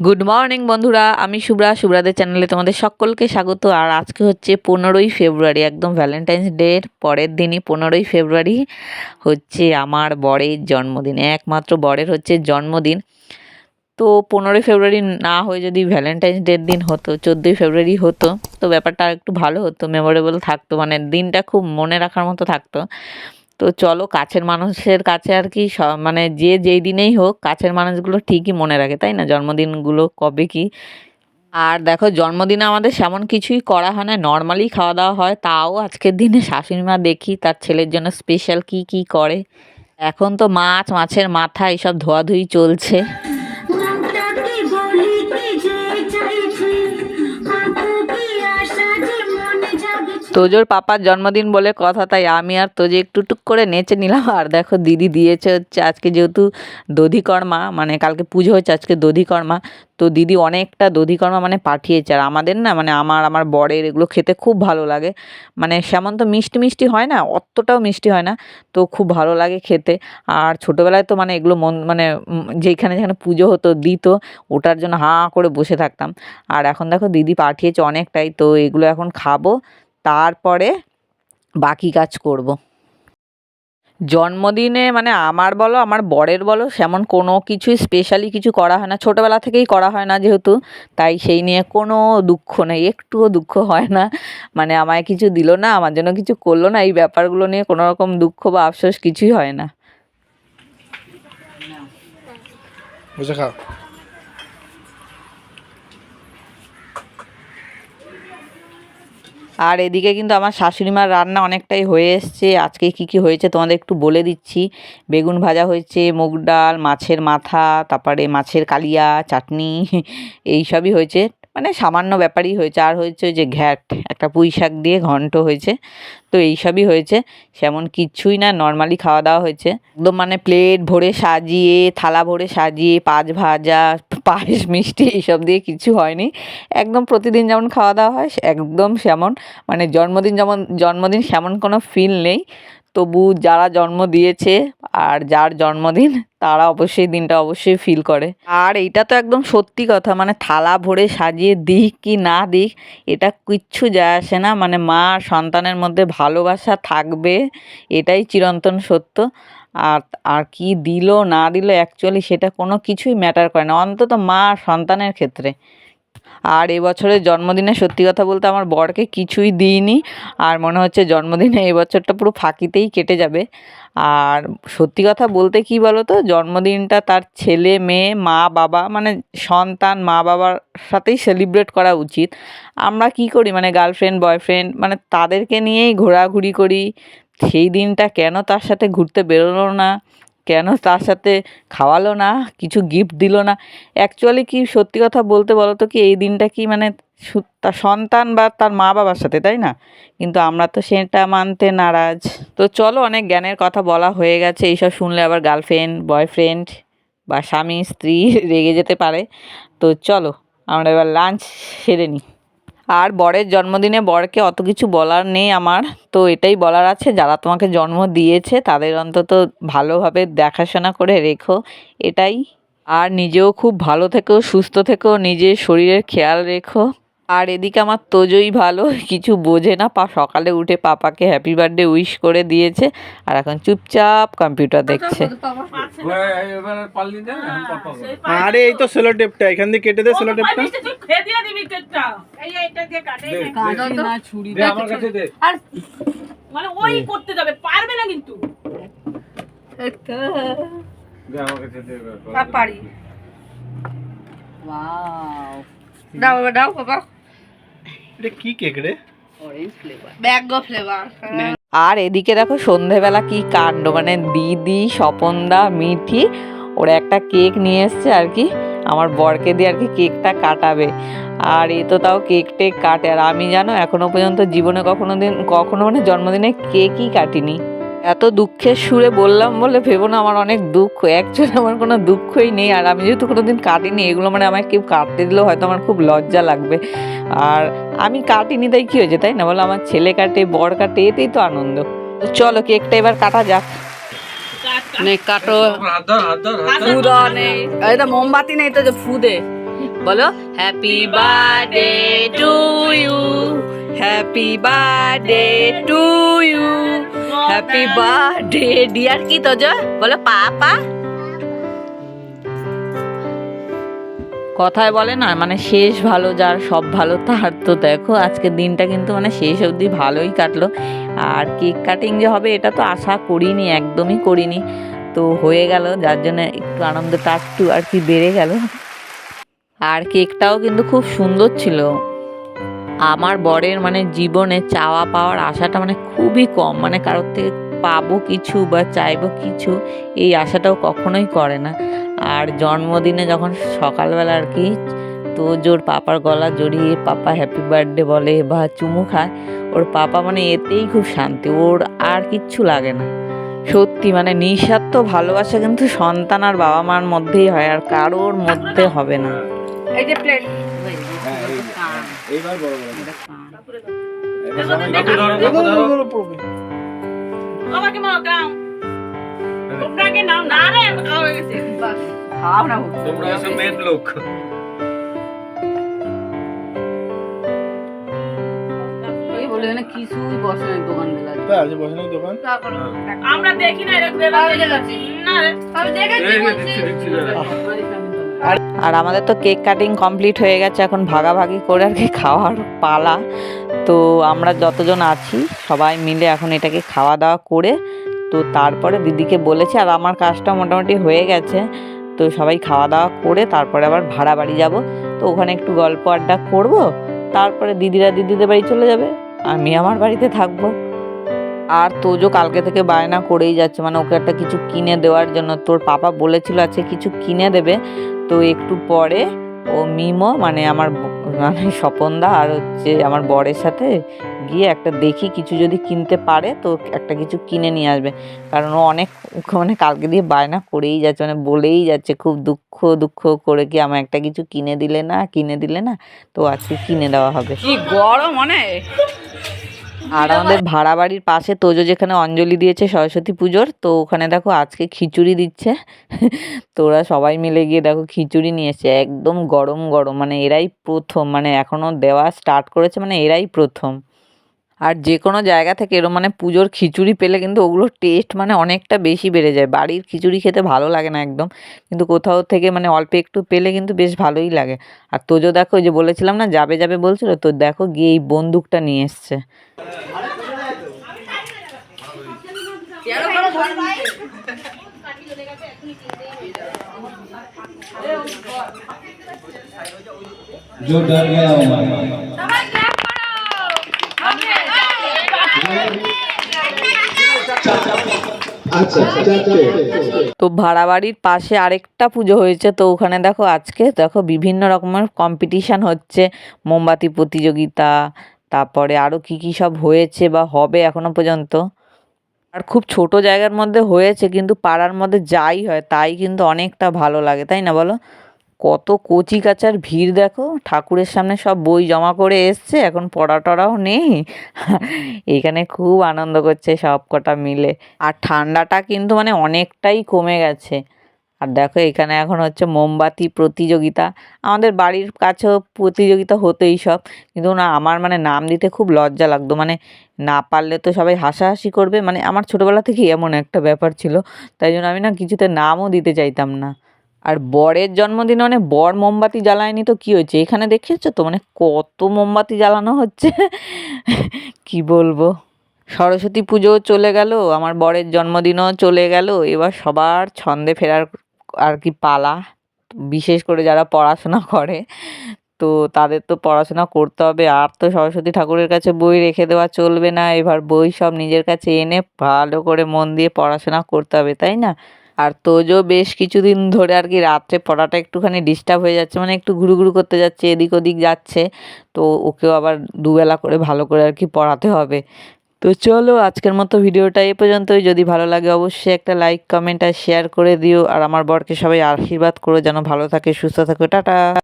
Good morning বন্ধুরা। আমি শুভ্রা। শুভ্রাদের চ্যানেলে তোমাদের সকলকে স্বাগত। আর আজকে হচ্ছে পনেরোই ফেব্রুয়ারি, একদম ভ্যালেন্টাইন্স ডের পরের দিনই পনেরোই ফেব্রুয়ারি হচ্ছে আমার বরের জন্মদিন। একমাত্র বরের হচ্ছে জন্মদিন। তো পনেরোই ফেব্রুয়ারি না হয়ে যদি ভ্যালেন্টাইন্স ডের দিন হতো, চোদ্দোই ফেব্রুয়ারি হতো, তো ব্যাপারটা একটু ভালো হতো মেমোরেবল থাকতো। মানে দিনটা খুব মনে রাখার মতো থাকতো। তো চলো কাছের মানুষের কাছে আর কি মানে যে যেই দিনেই হোক কাছের মানুষগুলো ঠিকই মনে রাখে, তাই না? জন্মদিনগুলো কবে কি? আর দেখো জন্মদিনে আমাদের সেমন কিছুই করা হয় না, নর্মালি খাওয়া দাওয়া হয়, তাও আজকের দিনে শাশুড়ি মা দেখি তার ছেলের জন্য স্পেশাল কি কি করে। এখন তো মাছ, মাছের মাথা, এইসব ধোয়াধুয়ি চলছে। তোজোর পাপার জন্মদিন বলে কথা, তাই আমি আর তোজে একটু টুক করে নেচে নিলাম। আর দেখো, দিদি দিয়েছে হচ্ছে আজকে যেহেতু দধিকর্মা মানে কালকে পুজো হচ্ছে আজকে দধিকর্মা, তো দিদি অনেকটা দধিকর্মা মানে পাঠিয়েছে। আর আমাদের না মানে আমার আমার বরের এগুলো খেতে খুব ভালো লাগে। মানে সেমন তো মিষ্টি মিষ্টি হয় না, অতটাও মিষ্টি হয় না, তো খুব ভালো লাগে খেতে। আর ছোটোবেলায় তো মানে এগুলো মন মানে যেখানে যেখানে পুজো হতো, দিত, ওটার জন্য হাঁ করে বসে থাকতাম। আর এখন দেখো, দিদি পাঠিয়েছে অনেকটাই, তো এগুলো এখন খাব। তারপরে বাকি কাজ করব। জন্মদিনে মানে আমার বলো, আমার বরের বলো, সেমন কোনো কিছুই স্পেশালি কিছু করা হয় না। ছোটোবেলা থেকেই করা হয় না যেহেতু, তাই সেই নিয়ে কোনো দুঃখ নেই। একটুও দুঃখ হয় না। মানে আমায় কিছু দিল না, আমার জন্য কিছু করল না, এই ব্যাপারগুলো নিয়ে কোনো রকম দুঃখ বা আফসোস কিছুই হয় না বসে খাও আর এদিকে কিন্তু আমার শাশুড়ি মার রান্না অনেকটাই হয়ে এসছে। আজকে কি কি হয়েছে তোমাদের একটু বলে দিচ্ছি। বেগুন ভাজা হয়েছে, মুগ ডাল, মাছের মাথা, তারপরে মাছের কালিয়া, চাটনি, এই সবই হয়েছে। মানে সামান্য ব্যাপারই হয়েছে। আর হয়েছে ওই যে ঘ্যাট, একটা পুঁই শাক দিয়ে ঘন্ট হয়েছে। তো এই সবই হয়েছে। সেমন কিচ্ছুই না নর্মালি খাওয়া দাওয়া হয়েছে। একদম মানে প্লেট ভরে সাজিয়ে, থালা ভরে সাজিয়ে, পাঁচ ভাজা, পায়েস, মিষ্টি, এইসব দিয়ে কিছু হয়নি। একদম প্রতিদিন যেমন খাওয়া দাওয়া হয়, একদম সেমন। মানে জন্মদিন যেমন, জন্মদিন সেমন কোনো ফিল নেই। তবু যারা জন্ম দিয়েছে আর যার জন্মদিন, তারা অবশ্যই দিনটা অবশ্যই ফিল করে। আর এটা তো একদম সত্যি কথা মানে থালা ভরে সাজিয়ে দিক কি না দিক, এটা কিচ্ছু যায় আসে না। মানে মা সন্তানের মধ্যে ভালোবাসা থাকবে, এটাই চিরন্তন সত্য। আর আর কি দিল না দিল অ্যাকচুয়ালি সেটা কোনো কিছুই ম্যাটার করে না। অন্তত মা সন্তানের ক্ষেত্রে। আর এবছরের জন্মদিনে সত্যি কথা বলতে আমার বরকে কিছুই দিইনি। আর মনে হচ্ছে জন্মদিনে এবছরটা পুরো ফাঁকিতেই কেটে যাবে। আর সত্যি কথা বলতে কি বলো তো জন্মদিনটা তার ছেলে, মেয়ে, মা, বাবা মানে সন্তান, মা, বাবার সাথেই সেলিব্রেট করা উচিত। আমরা কি করি মানে গার্লফ্রেন্ড বয়ফ্রেন্ড মানে তাদেরকে নিয়েই ঘোরাঘুরি করি। সেই দিনটা কেন তার সাথে ঘুরতে বেরোলো না? কেন তার সাথে খাওয়ালো না? কিছু গিফট দিল না? অ্যাকচুয়ালি কি সত্যি কথা বলতে বলো তো কি, এই দিনটা কি মানে তার সন্তান বা তার মা বাবার সাথে, তাই না? কিন্তু আমরা তো সেটা মানতে নারাজ। তো চলো অনেক জ্ঞানের কথা বলা হয়ে গেছে, এইসব শুনলে আবার গার্লফ্রেন্ড বয়ফ্রেন্ড বা স্বামী, স্ত্রী রেগে যেতে পারে। তো চলো, আমরা এবার লাঞ্চ সেরে নিই আর বরের জন্মদিনে বরকে অত কিছু বলার নেই আমার। তো এটাই বলার আছে যারা তোমাকে জন্ম দিয়েছে তাদের অন্তত ভালোভাবে দেখাশোনা করে রেখো এটাই। আর নিজেও খুব ভালো থেকো সুস্থ থেকো নিজের শরীরের খেয়াল রেখো। আর এদিকে আমার তোজই ভালো কিছু বোঝে না পা সকালে উঠে পাপাকে হ্যাপি বার্থডে উইশ করে দিয়েছে। আর এখন চুপচাপ কম্পিউটার দেখছে। করে। আরে এই তো সেলো টেপটা এখান দিয়ে কেটে দে সেলো টেপটা খেয়ে দিয়ে দিবি কেকটা। এই এটা দিয়ে কাটে দে, দে, দে আমার কাছে দে। আর মানে ওই করতে যাবে পারবে না কিন্তু। দে আমার কাছে দে এবার। পারি। দাও দাও বাবা। এটা কি কেক রে? ব্যাগ ফ্লেভার আর এদিকে দেখো সন্ধেবেলা কি কাণ্ড মানে দিদি স্বপনদা মিঠি ওরা একটা কেক নিয়ে এসছে আর কি। আমার বরকে দিয়ে আর কি কেকটা কাটাবে। আর এ তো তাও কেক টেক কাটে। আর আমি জানো, এখনও পর্যন্ত জীবনে কখনো দিন, কখনো মানে জন্মদিনে কেকই কাটিনি। এত দুঃখের সুরে বললাম বলে ভেবো না, আমার অনেক দুঃখ। অ্যাকচুয়ালি আমার কোনো দুঃখই নেই। আর আমি যেহেতু কোনো দিন কাটিনি, এগুলো মানে আমায় কেউ কাটতে দিলেও হয়তো আমার খুব লজ্জা লাগবে। আর আমি কাটিনি, তাই কী হয়েছে, তাই না? বলো, আমার ছেলে কাটে, বর কাটে, এতেই তো আনন্দ। চলো, কেকটা এবার কাটা যাক। মোমবাতি নেই তো যে ফু দে বলো happy birthday to you happy birthday to you happy birthday dear কি তো বলো, পাপা কথায় বলে না মানে শেষ ভালো যার, সব ভালো তার। তো দেখো আজকের দিনটা কিন্তু মানে শেষ অবধি ভালোই কাটলো। আর কেক কাটিং যে হবে, এটা তো আশা করিনি, একদমই করিনি। তো হয়ে গেল, যার জন্য একটু আনন্দটা একটু আর কি বেড়ে গেল। আর কেকটাও কিন্তু খুব সুন্দর ছিল। আমার বরের মানে জীবনে চাওয়া পাওয়ার আশাটা মানে খুবই কম মানে কারোর থেকে পাবো কিছু বা চাইব কিছু, এই আশাটাও কখনোই করে না। আর জন্মদিনে যখন সকালবেলা আর কি তো জোর পাপার গলা জড়িয়ে পাপা হ্যাপি বার্থডে বলে বা চুমু খায় ওর পাপা মানে এতেই খুব শান্তি ওর আর কিচ্ছু লাগে না। সত্যি মানে নিঃস্বার্থ ভালোবাসা কিন্তু সন্তান আর বাবা মার মধ্যেই হয় আর কারোর মধ্যে হবে না। এই যে প্লেট এইবার বড় বড়। আমাকে মাও দাও তোমরাকে নাও না রে খাওয়া হয়ে গেছে। খাও না তোমরা এসব মেয়ের লোক। এই বলে এখানে কিছুই বসে নাই দোকান বেলা তাই আজ বসে দোকান? আমরা দেখি না এরকম না রে। আমি দেখেছি বলছি। দিচ্ছি দিচ্ছি দাঁড়া। আর আমাদের তো কেক কাটিং কমপ্লিট হয়ে গেছে এখন ভাগাভাগি করে আর কি খাওয়ার পালা। তো আমরা যতজন আছি সবাই মিলে এখন এটাকে খাওয়া দাওয়া করে তো তারপরে দিদিকে বলেছি, আর আমার কাজটা মোটামুটি হয়ে গেছে। তো সবাই খাওয়া দাওয়া করে তারপরে আবার ভাড়া বাড়ি যাব। তো ওখানে একটু গল্প আড্ডা করব। তারপরে দিদিরা দিদিদের বাড়ি চলে যাবে। আমি আমার বাড়িতে থাকব। আর তোজো কালকে থেকে বায়না করেই যাচ্ছে। মানে ওকে একটা কিছু কিনে দেওয়ার জন্য। তোর পাপা বলেছিল আছে কিছু কিনে দেবে। তো একটু পরে ও মিমো মানে আমার মানে স্বপনদা আর হচ্ছে আমার বরের সাথে গিয়ে একটা দেখি কিছু যদি কিনতে পারে তো একটা কিছু কিনে নিয়ে আসবে। কারণ ও অনেক মানে কালকে দিয়ে বায়না করেই যাচ্ছে মানে বলেই যাচ্ছে খুব দুঃখ দুঃখ করে কি আমার একটা কিছু কিনে দিলে না, কিনে দিলে না, তো আজকে কিনে দেওয়া হবে। কি গরম মানে? আর আমাদের ভাড়া বাড়ির পাশে তোজো যেখানে অঞ্জলি দিয়েছে সরস্বতী পুজোর তো ওখানে দেখো আজকে খিচুড়ি দিচ্ছে। তো ওরা সবাই মিলে গিয়ে দেখো খিচুড়ি নিয়ে এসছে একদম গরম গরম মানে এরাই প্রথম মানে এখনও দেওয়া স্টার্ট করেছে মানে এরাই প্রথম। আর যে কোনো জায়গা থেকে এরকম মানে পুজোর খিচুড়ি পেলে কিন্তু ওগুলোর টেস্ট মানে অনেকটা বেশি বেড়ে যায় বাড়ির খিচুড়ি খেতে ভালো লাগে না একদম কিন্তু কোথাও থেকে মানে অল্প একটু পেলে কিন্তু বেশ ভালোই লাগে আর তোজো দেখো ওই যে বলেছিলাম না যাবে যাবে বলছিল তো দেখো গিয়ে এই বন্দুকটা নিয়ে এসছে जो डर गया वो তো ভাড়া বাড়ির পাশে আরেকটা পুজো হয়েছে, তো ওখানে দেখো আজকে দেখো বিভিন্ন রকমের কম্পিটিশান হচ্ছে, মোমবাতি প্রতিযোগিতা, তারপরে আরও কি কি সব হয়েছে বা হবে এখনও পর্যন্ত। আর খুব ছোট জায়গার মধ্যে হয়েছে, কিন্তু পাড়ার মধ্যে যাই হয়, তাই কিন্তু অনেকটা ভালো লাগে, তাই না বলো? কত কচি কাচার ভিড় দেখো। ঠাকুরের সামনে সব বই জমা করে এসছে, এখন পড়া টড়াও নেই। এখানে খুব আনন্দ করছে সব কটা মিলে। আর ঠান্ডাটা কিন্তু মানে অনেকটাই কমে গেছে। আর দেখো এখানে এখন হচ্ছে মোমবাতি প্রতিযোগিতা। আমাদের বাড়ির কাছেও প্রতিযোগিতা হতোই সব। কিন্তু না, আমার মানে নাম দিতে খুব লজ্জা লাগতো। মানে না পারলে তো সবাই হাসাহাসি করবে। মানে আমার ছোটোবেলা থেকেই এমন একটা ব্যাপার ছিল। তাই জন্য আমি না কিছুতে নামও দিতে চাইতাম না। আর বরের জন্মদিনে মানে বর মোমবাতি জ্বালায়নি তো কী হয়েছে? এখানে দেখেছ তো? মানে কত মোমবাতি জ্বালানো হচ্ছে? কি বলব? সরস্বতী পুজোও চলে গেল, আমার বরের জন্মদিনও চলে গেল, এবার সবার ছন্দে ফেরার আর কি পালা। বিশেষ করে যারা পড়াশোনা করে, তো তাদের তো পড়াশোনা করতে হবে। আর তো সরস্বতী ঠাকুরের কাছে বই রেখে দেওয়া চলবে না, এবার বই সব নিজের কাছে এনে ভালো করে মন দিয়ে পড়াশোনা করতে হবে, তাই না? আর তোজো বেশ কিছুদিন ধরে আর কি রাত্রে পড়াটা একটুখানি ডিস্টার্ব হয়ে যাচ্ছে মানে একটু ঘুরু ঘুরু করতে যাচ্ছে, এদিক ওদিক যাচ্ছে। তো ওকেও আবার দুবেলা করে ভালো করে আর কি পড়াতে হবে। তো চলো আজকের মতো ভিডিওটা এ পর্যন্তই। যদি ভালো লাগে অবশ্যই একটা লাইক কমেন্ট আর শেয়ার করে দিও। আর আমার বরকে সবাই আশীর্বাদ করো, যেন ভালো থাকে, সুস্থ থাকে। টাটা!